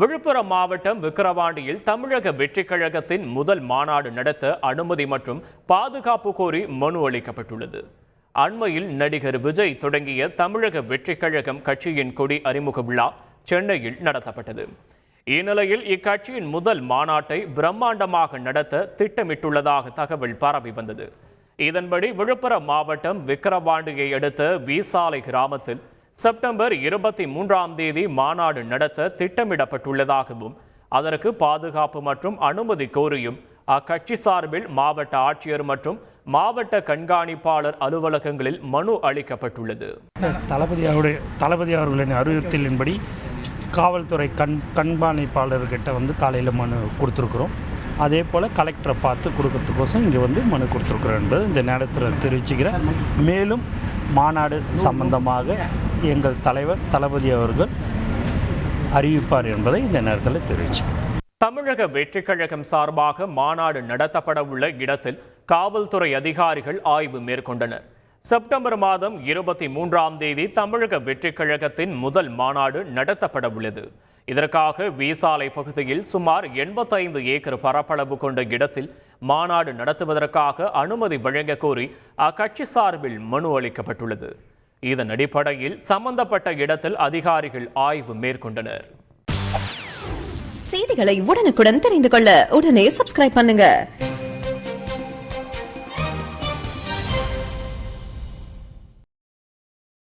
விழுப்புரம் மாவட்டம் விக்கிரவாண்டியில் தமிழக வெற்றிக் கழகத்தின் முதல் மாநாடு நடத்த அனுமதி மற்றும் பாதுகாப்பு கோரி மனு அளிக்கப்பட்டுள்ளது. அண்மையில் நடிகர் விஜய் தொடங்கிய தமிழக வெற்றிக் கழகம் கட்சியின் கொடி அறிமுக விழா சென்னையில் நடத்தப்பட்டது. இந்நிலையில் இக்கட்சியின் முதல் மாநாட்டை பிரம்மாண்டமாக நடத்த திட்டமிட்டுள்ளதாக தகவல் பரவி வந்தது. இதன்படி விழுப்புரம் மாவட்டம் விக்கிரவாண்டியை அடுத்த வீசாலை கிராமத்தில் செப்டம்பர் இருபத்தி மூன்றாம் தேதி மாநாடு நடத்த திட்டமிடப்பட்டுள்ளதாகவும் அதற்கு பாதுகாப்பு மற்றும் அனுமதி கோரியும் அக்கட்சி சார்பில் மாவட்ட ஆட்சியர் மற்றும் மாவட்ட கண்காணிப்பாளர் அலுவலகங்களில் மனு அளிக்கப்பட்டுள்ளது. தளபதி அவருடைய தளபதி அவர்களின் அறிவுறுத்தலின்படி காவல்துறை கண் கண்காணிப்பாளர்கிட்ட வந்து காலையில் மனு கொடுத்துருக்குறோம். அதே போல் கலெக்டரை பார்த்து கொடுக்கறதுக்கோசம் இங்கே வந்து மனு கொடுத்துருக்குறோம் என்பது இந்த நேரத்தில் தெரிவிச்சுக்கிறேன். மேலும் மாநாடு சம்பந்தமாக எங்கள் தலைவர் தளபதி அவர்கள் அறிவிப்பார் என்பதை இந்த நேரத்தில் தெரிவிச்சுக்கிறேன். தமிழக வெற்றிக் கழகம் சார்பாக மாநாடு நடத்தப்பட உள்ள இடத்தில் காவல்துறை அதிகாரிகள் ஆய்வு மேற்கொண்டனர். செப்டம்பர் மாதம் இருபத்தி மூன்றாம் தேதி தமிழக வெற்றிக் கழகத்தின் முதல் மாநாடு நடத்தப்பட உள்ளது. இதற்காக வீசாலை பகுதியில் சுமார் எண்பத்தைந்து ஏக்கர் பரப்பளவு கொண்ட இடத்தில் மாநாடு நடத்துவதற்காக அனுமதி வழங்க கோரி அக்கட்சி சார்பில் மனு அளிக்கப்பட்டுள்ளது. இதன் அடிப்படையில் சம்பந்தப்பட்ட இடத்தில் அதிகாரிகள் ஆய்வு மேற்கொண்டனர். செய்திகளை உடனுக்குடன் தெரிந்து கொள்ள உடனே சப்ஸ்கிரைப் பண்ணுங்க.